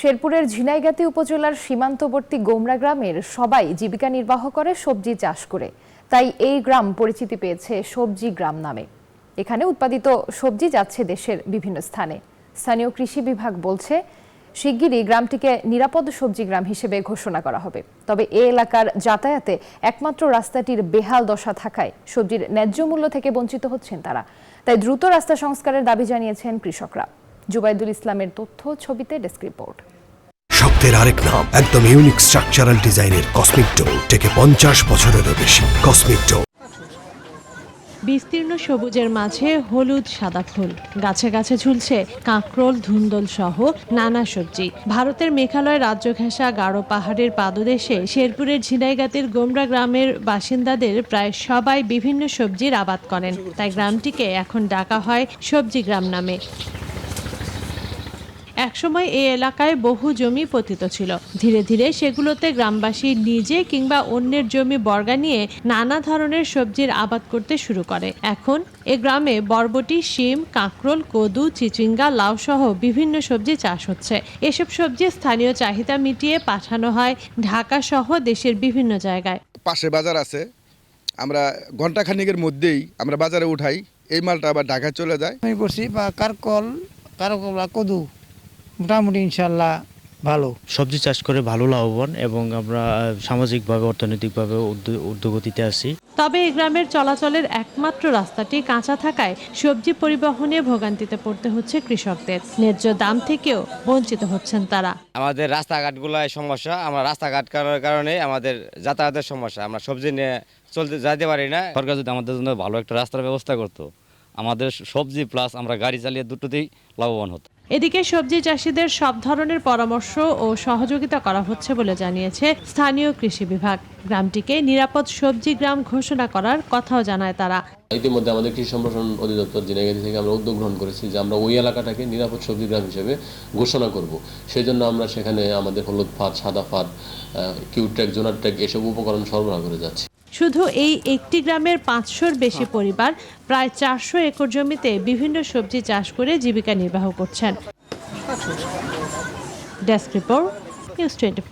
শেরপুরের ঝিনাইগাতি উপজেলার সীমান্তবর্তী গোমরা গ্রামের সবাই জীবিকা নির্বাহ করে সবজি চাষ করে। তাই এই গ্রাম পরিচিতি পেয়েছে সবজি গ্রাম নামে। এখানে উৎপাদিত সবজি যাচ্ছে দেশের বিভিন্ন স্থানে। স্থানীয় কৃষি বিভাগ বলছে, শিগগিরই গ্রামটিকে নিরাপদ সবজি গ্রাম হিসেবে ঘোষণা করা হবে। তবে এ এলাকার যাতায়াতে একমাত্র রাস্তাটির বেহাল দশা থাকায় সবজির ন্যায্য মূল্য থেকে বঞ্চিত হচ্ছেন তারা। তাই দ্রুত রাস্তা সংস্কারের দাবি জানিয়েছেন কৃষকরা। জুবাইদুল ইসলামের তথ্য ছবিতে ডেস্ক রিপোর্ট। আরেক নাম একদম ইউনিক স্ট্রাকচারাল ডিজাইনের কসমিক ডো থেকে পঞ্চাশ বছরেরও বেশি কসমিক ডো। বিস্তীর্ণ সবুজের মাঝে হলুদ সাদা ফুল। গাছে গাছে ঝুলছে কাঁকরোল ধুন্দল সহ নানা সবজি। ভারতের মেঘালয় রাজ্য ঘেঁষা গাঢ় পাহাড়ের পাদদেশে শেরপুরের ঝিনাইগাতির গোমরা গ্রামের বাসিন্দাদের প্রায় সবাই বিভিন্ন সবজির আবাদ করেন। তাই গ্রামটিকে এখন ডাকা হয় সবজি গ্রাম নামে। একসময় এই এলাকায় বহু জমি পতিত ছিল। ধীরে ধীরে সেগুলোতে গ্রামবাসী নিজে কিংবা অন্যের জমি বর্গা নিয়ে নানা ধরনের সবজির আবাদ করতে শুরু করে। এখন এ গ্রামে বরবটি শিম কাঁকরোল কদু চিচিঙ্গা লাউ সহ বিভিন্ন সবজি চাষ হচ্ছে। এসব সবজি স্থানীয় চাহিদা মিটিয়ে পাঠানো হয় ঢাকা সহ দেশের বিভিন্ন জায়গায়। পাশে বাজার আছে। আমরা ঘণ্টা খানিকের মধ্যেই আমরা বাজারে উঠাই। এই মালটা আবার ঢাকায় চলে যায়। আমি করছি বা কারকল কারকল কদু। মোটামুটি ইনশাল্লাহ ভালো। সবজি চাষ করে ভালো লাভবান এবং আমরা সামাজিকভাবে অর্থনৈতিকভাবে উদ্য- ঊর্ধ্বগতিতে আছি। তবে এই গ্রামের চলাচলের একমাত্র রাস্তাটি কাঁচা থাকায় সবজি পরিবহনে ভোগান্তিতে পড়তে হচ্ছে কৃষকদের। ন্যায্য দাম থেকেও বঞ্চিত হচ্ছেন তারা। আমাদের রাস্তাঘাটগুলোয় সমস্যা। আমরা রাস্তাঘাট করার কারণে আমাদের যাতায়াতের সমস্যা। আমরা সবজি নিয়ে চলতে যাইতে পারি না। সরকার যদি আমাদের জন্য ভালো একটা রাস্তার ব্যবস্থা করতো আমাদের সবজি প্লাস আমরা গাড়ি চালিয়ে দুটোতেই লাভবান হতো। এদিকে সবজি চাষিদের সব ধরনের পরামর্শ ও সহযোগিতা করা হচ্ছে বলে জানিয়েছে স্থানীয় কৃষি বিভাগ। গ্রামটিকে নিরাপদ সবজি গ্রাম ঘোষণা করার কথাও জানায় তারা। ইতিমধ্যে আমাদের কৃষি সম্প্রসারণ অধিদপ্তর জেনেগাতি থেকে আমরা উদ্যোগ গ্রহণ করেছি যে আমরা ওই এলাকাটাকে নিরাপদ সবজি গ্রাম হিসেবে ঘোষণা করব। সেই জন্য আমরা সেখানে আমাদের হলুদ ফাঁদ, সাদা ফাঁদ কিউট্যাক জোনার ট্যাক এসব উপকরণ সরবরাহ করে যাচ্ছি। শুধু এই একটি গ্রামের পাঁচশোর বেশি পরিবার প্রায় চারশো একর জমিতে বিভিন্ন সবজি চাষ করে জীবিকা নির্বাহ করছেন। Desk report news twenty